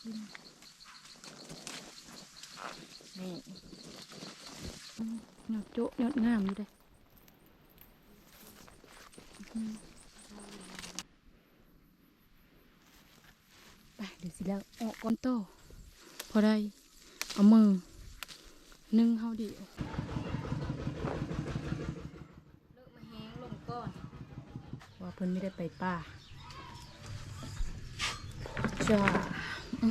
กิน นี่อืมยอดโจะยอดงามอยู่เลยอืมไปเดี๋ยวสิแล้วออกก้อนโต พอได้ เอามือ นึ่งเฮาเดียวเลิกมาแห้งลงก่อน ว่าเพิ่นไม่ได้ไปป่าจ้าอื้อหือ ท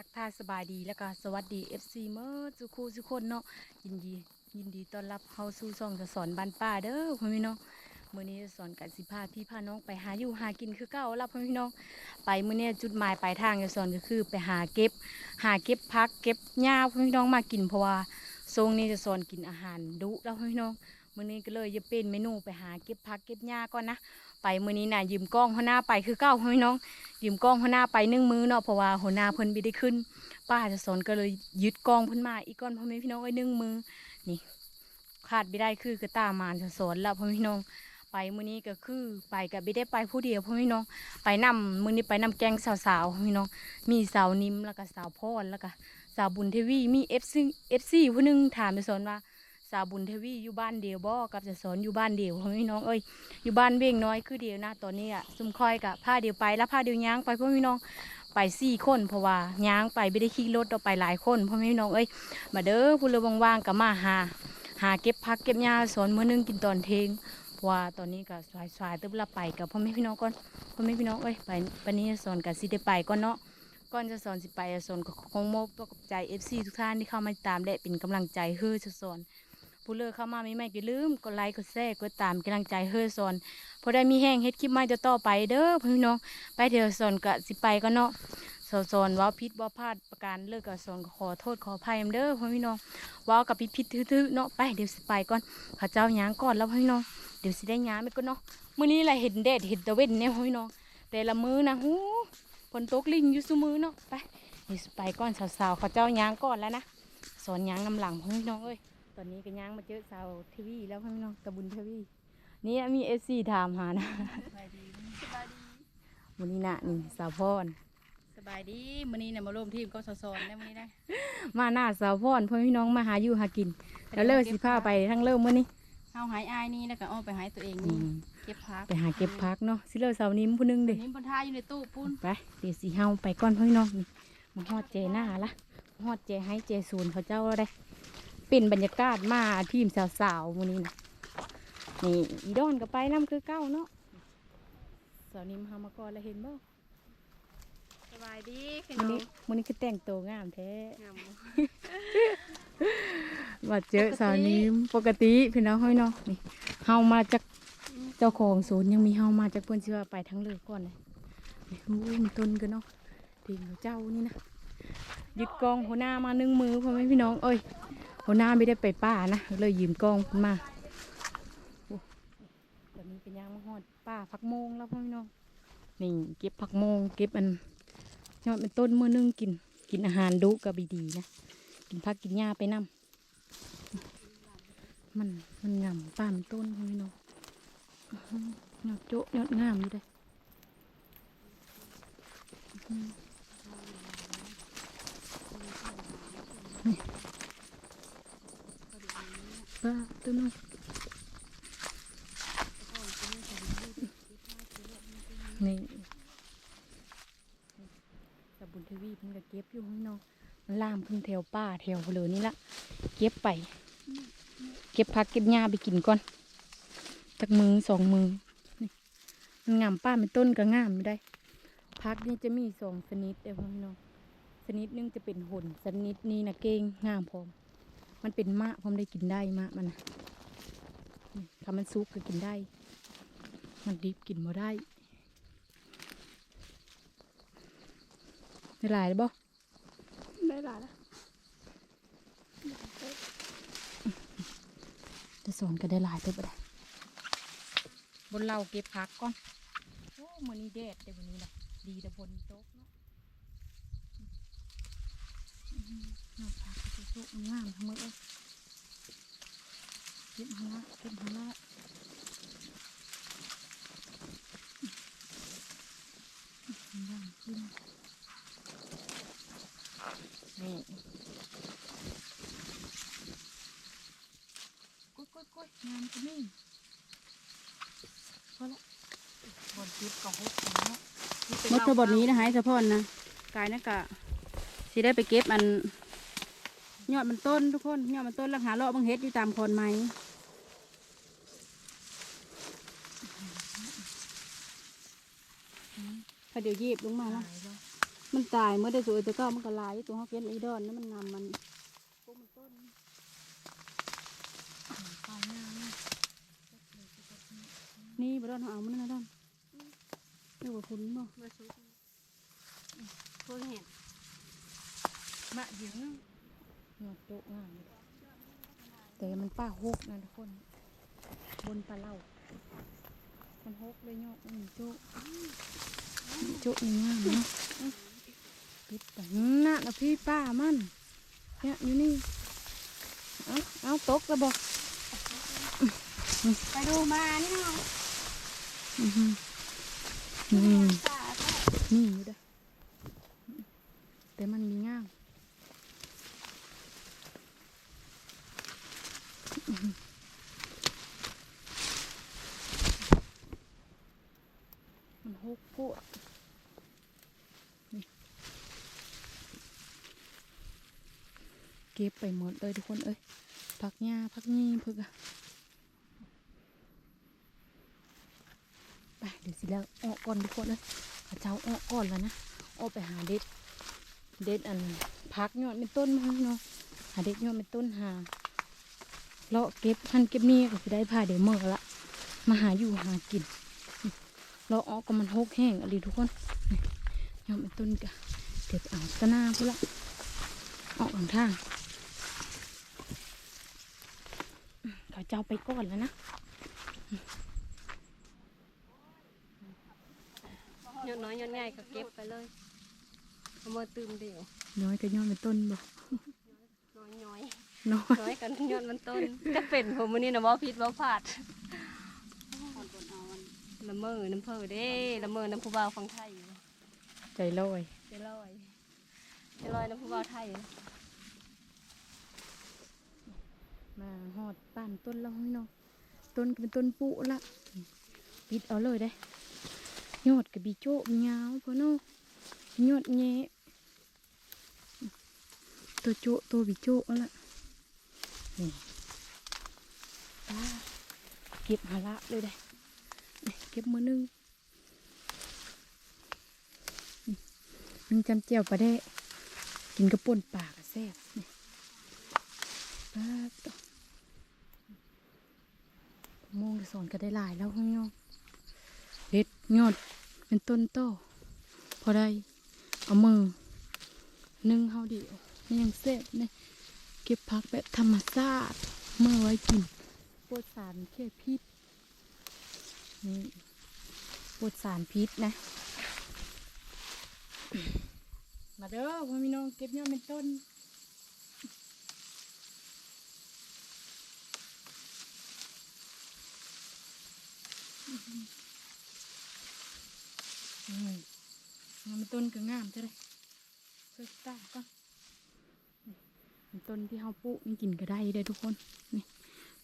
ักทายสบายดีแล้วก็สวัสดี FC เมื่อสุคูสุคนเนาะยินดี ยินดีต้อนรับเข้าสู่ช่องจะสอนบ้านป้าเด้อพ่อพี่เน้อง มื้อนี้จะสอนกันสิพาพี่พาน้องไปหาอยู่หากินคือเก่าแล้วพ่อพี่น้อง ไปมื้อนี้จุดหมายปลายทางจะสอนก็คือไปหาเก็บ หาเก็บพักเก็บหญ้าพ่อพี่น้องมากินเพราะว่าทรงนี้จะสอนกินอาหารดุแล้วพ่อพี่น้องมื้อนี้ก็เลยจะเป็นเมนูไปหาเก็บพักเก็บหญ้าก่อนนะไปมื้อนี้น่ะยืมกล้องหัวหน้าไปคือเก่าพ่อพี่น้อง ยืมกล้องหัวหน้าไปนึ่งมือเนาะเพราะว่าหัวหน้าเพิ่นไม่ได้ขึ้น ป้าจะสอนก็เลยยึดกล้องเพิ่นมาอีกก้อนพ่อแม่พี่น้องไว้นึ่งมือนี่ขาดไม่ได้คือกระตามานจะสอนแล้วพ่อแม่พี่น้อง ไปมื้อนี้ก็คือไปกับไม่ได้ไปผู้เดียวพ่อพี่น้อง ไปนำมื้อนี้ไปนำแกงสาวๆพี่น้อง มีสาวนิ่มแล้วก็สาวพรแล้วก็สาวบุญเทวีมีเอฟซีเอฟซีผู้หนึงถามไปสอนว่าสาวบุญเทวีอยู่บ้านเดียวบ่กับจะสอนอยู่บ้านเดียวพ่อพี่น้องเอ้ยอยู่บ้านเวียงน้อยคือเดียวนะตอนนี้อะซุ่มคอยกับผ้าเดียวไปแล้วผ้าเดียวย่างไปพ่อพี่น้องไปสี่คนเพราะว่าย่างไปไม่ได้ขี่รถเราไปหลายคนพ่อพี่น้องเอ้ยมาเด้อผู้เรือว่างๆกับมาหาหาเก็บผักเก็บหญ้าสอนมื้อนึงกินตอนเทง ว่าตอนนี้ก็สายสายตึบละไปกับพ่อแม่พี่น้องก่อนพ่อแม่พี่น้องเอ้ยไปวันนี้จะสอนกับสิได้ไปก่อนเนาะก่อนจะสอนสิไปจะสอนก็คงโมกกับใจเอฟซีทุกท่านที่เข้ามาตามและเป็นกำลังใจเฮ้อจะสอนผู้เลิกเข้ามาไม่ไม่ก็ลืมกดไลค์กดแชร์กดตามกำลังใจเฮ้อสอนพอได้มีแห้งเฮ็ดคลิปใหม่จะต่อไปเด้อพ่อพี่น้องไปเดี๋ยวสอนก็สิไปก่อนเนาะสอนสอนว่าพิษว่าพลาดประการเลิกกับสอนขอโทษขออภัยเด้อพ่อพี่น้องว่ากับพิษพิษทื่อๆเนาะไปเดี๋ยวสิไปก่อนข้าเจ้าหยางก่อนแล้วพ่อพี่น้อง ดี๋ยวสิได้ย้ายไปก็เนาะมื้อนี้แหละเห็นแดดเห็นตะเวนเนี่ยพี่น้องแต่ละมื้อนะหูฝนตกลิงอยู่ซุมื้อเนาะไปเดี๋ยวสิไปก่อนสาวๆเขาเจ้าย้างก่อนแล้วนะสอนย้างนำหลังพี่น้องเอ้ยตอนนี้ก็ย้างมาเจอสาวทีวีแล้วพี่น้องตะบุญทีวีนี่มีเอฟซีถามหานะสบายดีสบายดีมื้อนี้นะนี่สาวพรสบายดีมื้อนี้เนี่ยมาร่วมทีมก็สอนได้มื้อนี้ได้มาหน้าสาวพรพ่อพี่น้องมาหาอยู่หากิน แล้วเลิกสิพาไปทั้งเริ่มมื้อนี้ เฮาหายอายนี่แล้วก็อ้อมไปหายตัวเองอืนี่มเก็บพักไปหาเก็บพักเนาะสิเลิกเสาร์นี้ผู้หนึงเด้นี่บนท่าอยู่ในตู้ปุ้นไปเดี๋ยวสีเฮาไปก่อนพี่น้องนี่มาฮอดเจหน้าละมาฮอดเจให้เจศูนย์เขาเจ้าแล้วได้เป็นบรรยากาศมาทีมสาวๆมื้อนี้นะนี่อีดอนก็ไปน้ำคือเก้าเนาะสาวนิมเฮามาก่อนแล้วเห็นบ่สบายดีคือมื้อน้อนี้งมื้อนี้คือแต่งตัวงามแท้งาม ว่าเจอสาวนิมปกติพี่น้องห้อยเนาะนี่เฮามาจากเจ้าของศูนย์ยังมีเฮามาจากเพิ่นสิว่าไปทั้งเลยก่อนเลยนี่โอ้ยมีต้นกันเนาะทีมเขาเจ้านี่นะยึดกองหัวหน้ามาหนึ่งมือพ่อแม่พี่น้องเอ้ยหัวหน้าไม่ได้ไปป่านะเลยยืมกองมาโอ้ตอนนี้เป็นยางมาหอดป่าพักโมงแล้วพ่อแม่พี่น้องนี่เก็บผักโมงเก็บอันยอดเป็นต้นมือนึงกินกินอาหารดุกับบีดีนะ กินผักกินหญ้าไปนำมันมันงามป่ามต้นพี่น้องอื้อหือยอดโจ๊ะยอดงามอยู่เลยป้าตัวน้อยนี่สบุญทวีเพิ่นก็เก็บอยู่ข้างนอกมัน ล่ามขึ้นแถวป่าแถวเลยนี่ละเก็บไป เก็บผักเก็บหญ้าไปกินก่อนจากมือสองมือมันงามป้าเป็นต้นก็งามไม่ได้ พักนี่จะมีสองชนิดเดียวพี่น้องชนิดนึงจะเป็นหุ่นชนิดนี้นะเก่งงามพร้อม มันเป็นมะพร้อมได้กินได้มะมันนะถ้ามันซุกก็กินได้ มันดิบกินบ่ได้ได้หลายบ่ ได้หลายแล้วจะสอนก็ได้หลายเติบบ่ได้บนเราเก็บผักก่อนโอ้มื้อนี้แดดเดี๋ยววันนี้นะดีแต่ฝนตกเนาะยอดผักกระสุกงามทั้งหมดเลยเก็บหาละเก็บหาละย่างกิน นี่กุ้ยกุ้ยกุ้ยงามจังนี่พอละบนจิบกับฮุกเนาะมดเทบทนี้นะหายสะพอนนะกายนะกะสิได้ไปเก็บอันยอดมันต้นทุกคนยอดมันต้นแล้วหาเลาะบังเฮ็ดอยู่ตามโคนไม้พอเดี๋ยวยีบลงมาแล้วตายแล้ว มันตายเมื่อได้สวยแต่ก็มันก็ลายตัวเขาเก็บไอีดอนนั่นมันนำมันตายงามนะนี่บดอนเอามันนะดอนนี่ว่าคุณบ่พูดเห็นมะยวนึงหนวดโตงามแต่มันป้าฮกนะทุกคน บนปลาเล่ามันฮกเลยเนาะมันโจ๊ะโจ๊ะงามเนาะ ปิดแต่น่ะนะพี่ป้ามันเนี่ยอยู่นี่ เอาเอาตกแล้วบอกไปดูมานี่เนาะอือหือนี่ตานี่อยู่เด้อแต่มันมีง่ามอื้อหือมันหกโพด เก็บไปหมดเลยทุกคนเอ้ยพักหญ้าพักงี้พึกอะไปเดี๋ยวสิแล้วออกก่อนทุกคนเลยเขาเจ้าออกก่อนแล้วนะออกไปหาเด็ด เด็ดอันพักยอดเป็นต้นมาเนาะหาเด็ดยอดเป็นต้นหาเลาะเก็บพันเก็บนี่ก็สิได้พาเดี๋ยวเมื่อละมาหาอยู่หากินเลาะออกก็มันหกแห้งอะไรทุกคนยอดเป็นต้นกะเก็บเอาตะนาพุ่ละออกหลังทาง อืมเขาเจ้าไปก่อนแล้วนะยอดน้อยยอดใหญ่ก็เก็บไปเลยเอามาตื่มเดียวน้อยก็ยอดเป็นต้นบ่น้อยน้อยน้อยน้อยกันยอดมันต้นจะเป็นผมวันนี้นะว่าพิษว่าพลาดละเมอน้ำเพอเด้ละเมอน้ำผู้บ่าวฟังไทยใจลอยเจะลอยเจะลอยน้ำผู้บ่าวไทย มาหอดป่านต้นแล้วพี่น้องต้นเป็นต้นปุละปิดเอาเลยได้ยอดกับบีโจ้มียาวพอเนาะยอดแงะตัวโจ้ตัวบีโจ้ละนี่ตาเก็บหาละเลยได้เก็บมือหนึงนี่มันจำเจียวปลาได้กินกระป่นปากแซ่บนี่ปลาตว โมงสอนก็ได้หลายแล้วพี่น้องเฮ็ดยอดเป็นต้นโตพอได้เอามือนึ่งเฮาเดียวมันยังเสร็จเนี่ยเก็บพักแบบธรรมชาติเมื่อไว้กินปวดสารเคพิษนี่ปวดสารพิษนะ มาเด้อพ่อพี่น้องเก็บยอดเป็นต้น อืมงามต้นก็งามเท่าไรเพิ่ตาก่อนนี่เป็นต้นที่เฮาปลูกนี่กินก็ได้ได้ทุกคน นี่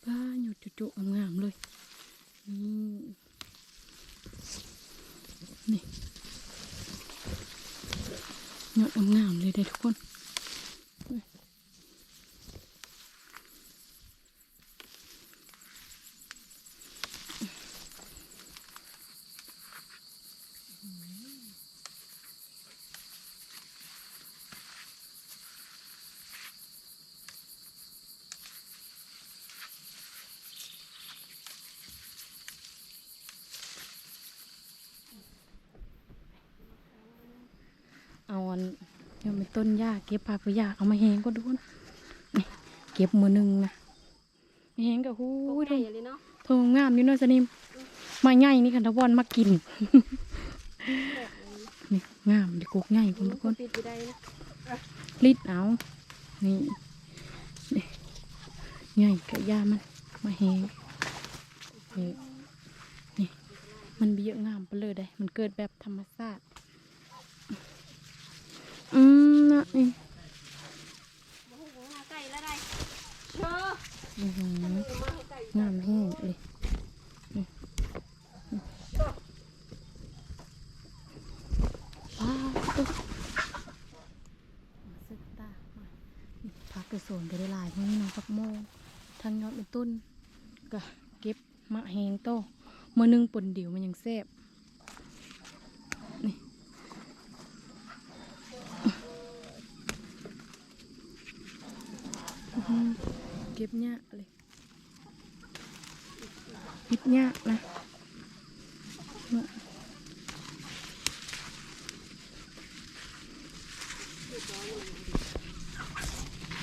ป้าหยดจุๆงามๆเลยนี่นี่หยดงามๆเลยได้ทุกคนเอาอันเดี๋ยวเป็น ต้นหญ้าเก็บปลาไปหญ้าเอามาแหงก็ทุกคนนี่เก็บมือหนึ่งนะแหงกับหูผู้ทใหญ่งเลยเนาะทงงามอยู่เน้อยสนิมมาใหญ่นี่คันทบอนมากินนี่งามดีกุกใหญ่คุณทุกคนปิดไปได้นะลิดเอานี่นี่ใหญ่กะยามันมาแหงนี่นี่มันเบี้ยงามไปเลยได้มันเกิดแบบธรรมชาติ อืมนะนี่ไก่แล้วได้อื้อหืองามแห้งเลยว้าวตุ๊กมาสึกตามาพักกระสวนก็ได้หลายพวกนี้เนาะพักโมทางยอดเป็นต้นก็เก็บมะแหงโตเมื่อนึงปนเดียวมันยังแซ่บนี่อื้อหือเก็ บเนี่ยเลยปิดเนี่ยนะเนะ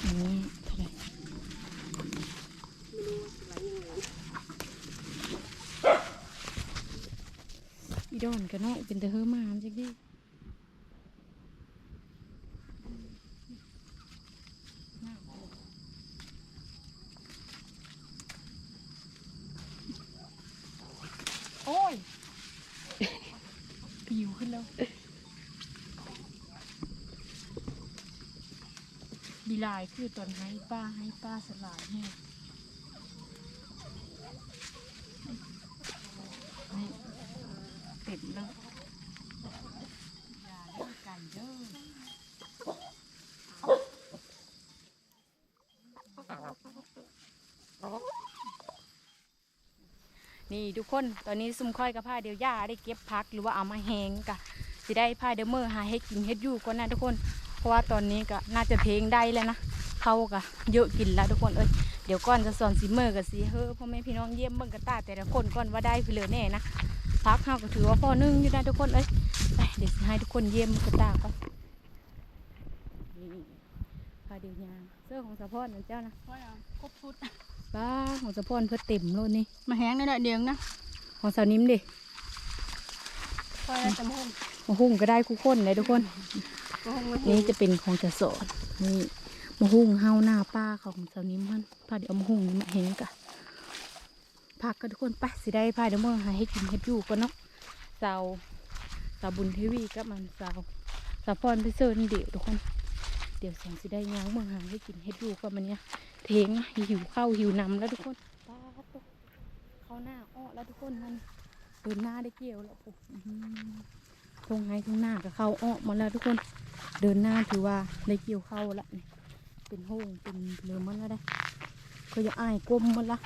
อันนี้เท่าไหร่อีดอนกันเนาะเป็นแต่เฮอมาจักดิโอ้ย ปิวขึ้นแล้ว บีลายคือตอนให้ป้าให้ป้าสลายให้นี่เต็มแล้วอย่าเล่นกันเด้อนี่ทุกคนตอนนี้ซุ่มค่อยกับผ้าเดียวย่าได้เก็บพักหรือว่าเอามาแหงกะสิได้ผ้าเดยวเมอร์หาเฮ็ดกินเฮ็ดอยู่ก่อนนะทุกคน ราะว่าตอนนี้ก็น่าจะเพลงได้แล้วนะเขาก็เยอะกินแล้วทุกคนเอ้ยเดี๋ยวก่อนจะสอนสีเมอร์กับสีเฮ้อพ่อแม่พี่น้องเยี่ยมเบิ่งกระตาแต่ละคนก่อนว่าได้ไปเลยแน่นะพักเฮาก็ถือว่าพอนึ่งอยู่นะทุกคนเอ้ยไปเดี๋ยวสิให้ทุกคนเยี่ยมกระตาก่อนนี่พาเดียวยางเสื้อของสะพอนนะเจ้านะครบชุดป้าของสะพอนเพื่อเต็มโลดนี่มาแห้งหน่อยๆเดียวนะของสาวนิ่มดิพอแล้วจำหุ่นมาหุ่งก็ได้คู่คนเลยทุกคนก็คงมา นี่จะเป็นของจะสอนนี่มะฮุ่งเฮาหน้าป้าของสาวนิ้มมันพาเดี๋ยวเอามะฮุ่งมาเห็นกะพักกันทุกคนไปสิได้พาเดี๋ยวเมื่อหาให้กินเฮ็ดอยู่กันเนาะสาวสาวบุญเทวีกับมันสาวสาวพรไปเซิร์นเดี๋ยวทุกคน เดี๋ยวสงสิได้ยางเมื่อหาให้กินเฮ็ดอยู่กับมันเนี่ยเทงหิวข้าวหิวน้ำแล้วทุกคนป้าตุกเขาหน้าอ้อแล้วทุกคนมันเดินหน้าได้เกี่ยวแล้วปุ๊บอื้อหือตรงไงตรงหน้าก็เข้าอ้อมาแล้วทุกคน เดินหน้าถือว่าได้เกี่ยวเข้าละนี่เป็นโฮงเป็นเรือมันแล้วได้ก็จะอายกลมมันละ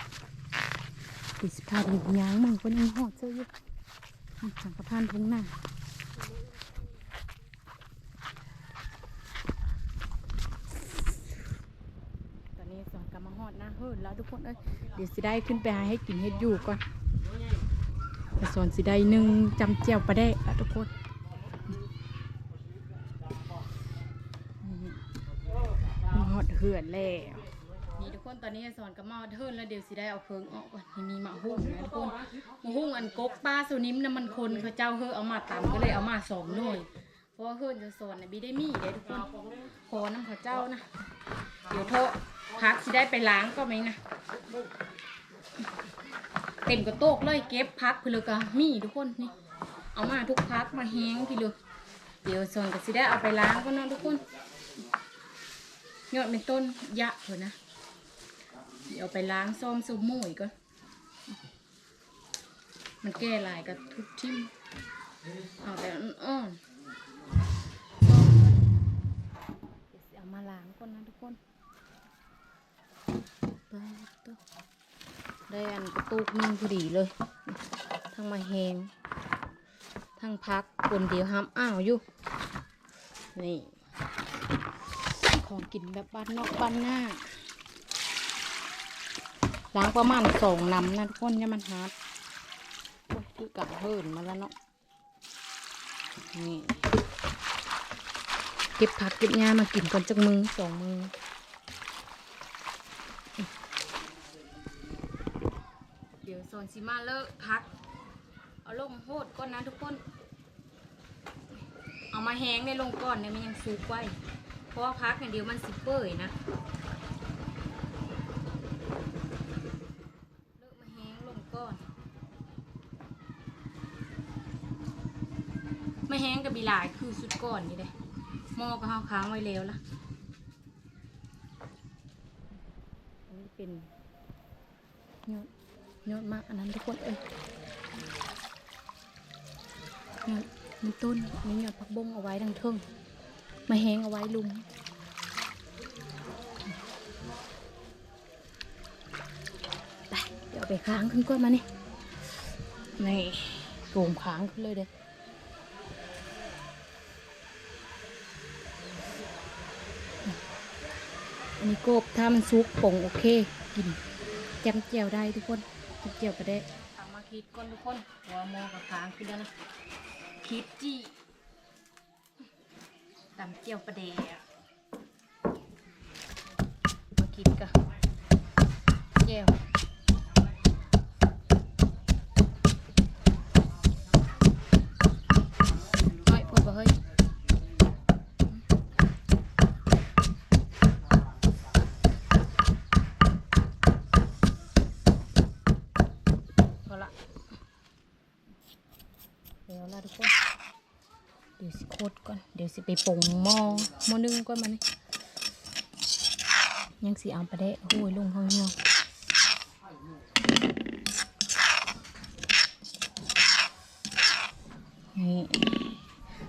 ติดสภาพหนึ่งยางมันก็ยังหอดเสื้ออยู่สังกะพานทุ่งหน้าตอนนี้สอนกำมาหอดหน้าเฮิรแล้วทุกคนเอ้ยเดี๋ยวสิได้ขึ้นไปหาให้กินเฮ็ดอยู่ก่อนสอนสิได้หนึ่งจำเจียวปลาแดกละทุกคน มันฮอ ดเหือนแล้วนี่ทุกคนตอนนี้สอนกับมาฮอดเหือนแล้วเดี๋ยวสิได้เอาเพิงออกก่อนนี่มีมาหุ่งนะทุกคนมาหุ่งอันกกป้าสุนิมนะมันคนเขาเจ้าเฮอเอามาตำก็เลยเอามาสองหน่วยเพราะว่าเฮือนจะสอนนะบีได้มีเด้ทุกคนขอน้ำเขาเจ้านะเดี๋ยวโทษพักสิได้ไปล้างก็ไหมนะเต็มกระโตกเลยเก็บพักเพนเลยก็มีทุกคนนี่เอามาทุกพักมาแห้งพี่เลยเดี๋ยวสอนก็สิได้เอาไปล้างก็เนาะทุกคน ยอดเป็นต้นยะเถอะนะ เดี๋ยวไปล้างซ่อมซุปหมูอีกก่อนมันแก้ลายกับทุกทิมเอาแต่อ่อนเดี๋ยวสิเอามาล้างก่อนนะทุกคนไปตุ๊ได้อันกระตุกนึงพอดีเลย ทั้งมาแหงทั้งพักคนเดียวห้ามอ้าวอยู่ นี่ ของกินแบบบ้านนอกบ้านหน้าล้างประมาณสองน้ำนะทุกคนอย่ามันฮาร์ดโอ้ยคือกับเฮิรนมาแล้วเนาะนี่เก็บผักเก็บหญ้ามากินก่อนจากมือสองมือเดี๋ยวโซนซิมาเลิกพัก เอาลงโหดก่อนนะทุกคน เอามาแห้งในลงก่อนเนี่ยมันยังซุกไว้ เพราะว่าพักอย่างเดียวมันสิเปื่อยนะเลิกมาแห้งลงก่อนไม่แห้งกับบีหลายคือสุดก่อนนี่เลยหม้อก็เฮาค้างไว้แล้วล่ะอันนี้เป็นยอดยอดมากอันนั้นทุกคนเอ้ยยอดมีต้นมียอดผักบงเอาไว้ดังเทิง มาแห้งเอาไว้ลุมไปเดี๋ยวไปค้างขึ้นก่อนมานี่นี่โกมค้างขึ้นเลยเด้อันนี้กบถ้ามันซุกป่งโอเค กินแจมเจียวได้ทุกคนแจมเจียวก็ได้ทำมาคิดก่อนทุกคนหัวโมอกับค้างขึ้นแล้วนะคิดจี้ ตำเจียวประเดะมาคิดกันเจียวเฮ้ยพูดบ่เฮ้ย พอละเดี๋ยวละทุกคน เดี๋ยวสิโคตรก่อน เดี๋ยวสิ ไปปรุงหม้อหม้อนึ่งก่อนมานี่ยังสิเอาไปได้โอ้ยลงเขาเหี่ยวนี่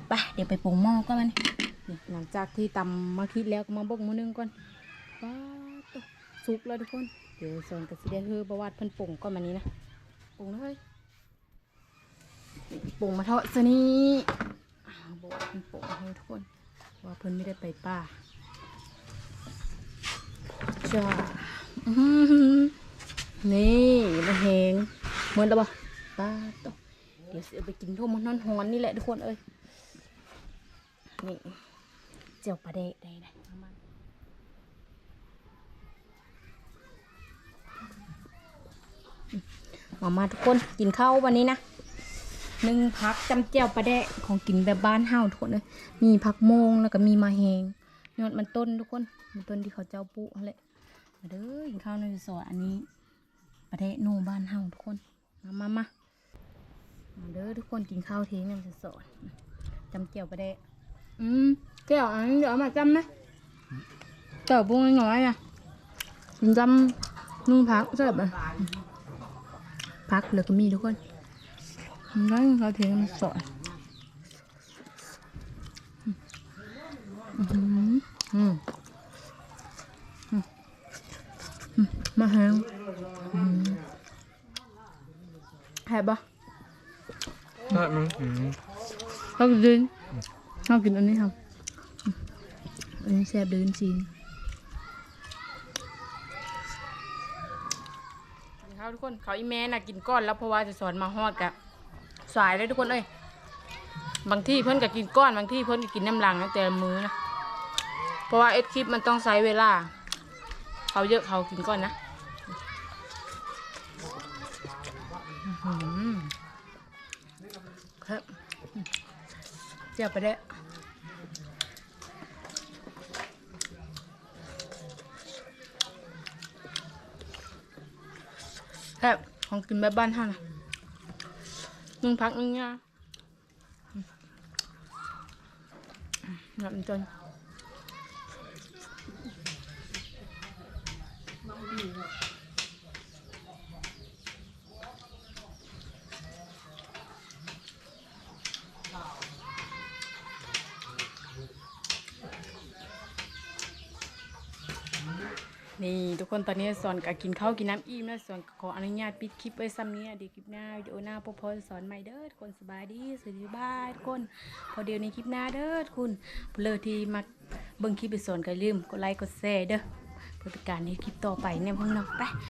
ไปเดี๋ยวไปปรุงหม้อก่อนมานี่นี่หลังจากที่ตำมาคิดแล้วก็มาบกหม้อนึ่งก่อนว้าตสุกแล้วทุกคน เดี๋ยวส่วนกับสิเดนเฮอประวัติเพิ่นปรุงก่อนมานี้นะปรุงเลยปรุงมาเถอะซะนี้ บอกเพิ่นปรุงให้ทุกคน ว่าเพิ่นไม่ได้ไปป่าจ้าอืนี่มาแหงเหมือนแล้วบ่ป้าตวเดี๋ยวสิเอไปกินทุ่มมันนอนหอนนี่แหละทุกคนเอ้ยนี่เจียวปลาเดะได้ได้ประมามามาทุกคนกินข้าววันนี้นะ นึ่งพักจำเจียวปลาแดะของกินแบบบ้านเฮาทุกคนเลยมีผักโมงแล้วก็มีมาแหงยอดมันต้นทุกคนมันต้นที่เขาเจ้าปุนั่นแหละมาเด้อกินข้าวในสอร์ทอันนี้ปลาแดะโนบ้านเฮาทุกคนมามามามาเด้อทุกคนกินข้าวเทงในสอร์ทจำเจียวปลาแดะอืมแก้วอันนี้เดี๋ยวเอามาจำไหมเจ้าปุ้งน้อยอะจำนุ่งพักใช่ไหมพักแล้วก็มีทุกคน นั่นเขาเทมันสอนมาแห้งแหบปะได้มั้งอืมเขากินดินเขากินอันนี้ครับอันนี้แซ่บเดินจีนเขาทุกคนเขาอีแม่น่ะกินก้อนแล้วเพราะว่าจะสอนมาฮอดกะ สายเลยทุกคนเอ้ยบางที่เพิ่นก็กินก้อนบางที่เพิ่นก็กินน้ำลังนะแต่ละมือนะเพราะว่าเอ็ดคลิปมันต้องใช้เวลา เขาเยอะเขากินก้อนนะอื้อหือครับเจียวไปได้แอบของกินแบบบ้านท่านะ นึ่งพักนึ่งยาอืมงับมันจ นี่ทุกคนตอนนี้สอนกับกินข้าวกินน้ำอิ่มแล้วสอนขออนุญาตปิดคลิปไว้ซ้ำนี้เดี๋ยวคลิปหน้าวิดีโอหน้าพอพอสอนใหม่เด้อคนสบายดีสวัสดีบ้านทุกคนพอเดี๋ยวในคลิปหน้าเด้อคุณเพลอที่มาเบิ่งคลิปไปสอนก็ลืมกดไลค์กดแชร์เด้อเพื่อเป็นการในคลิปต่อไปเนี่ยพวกน้องไป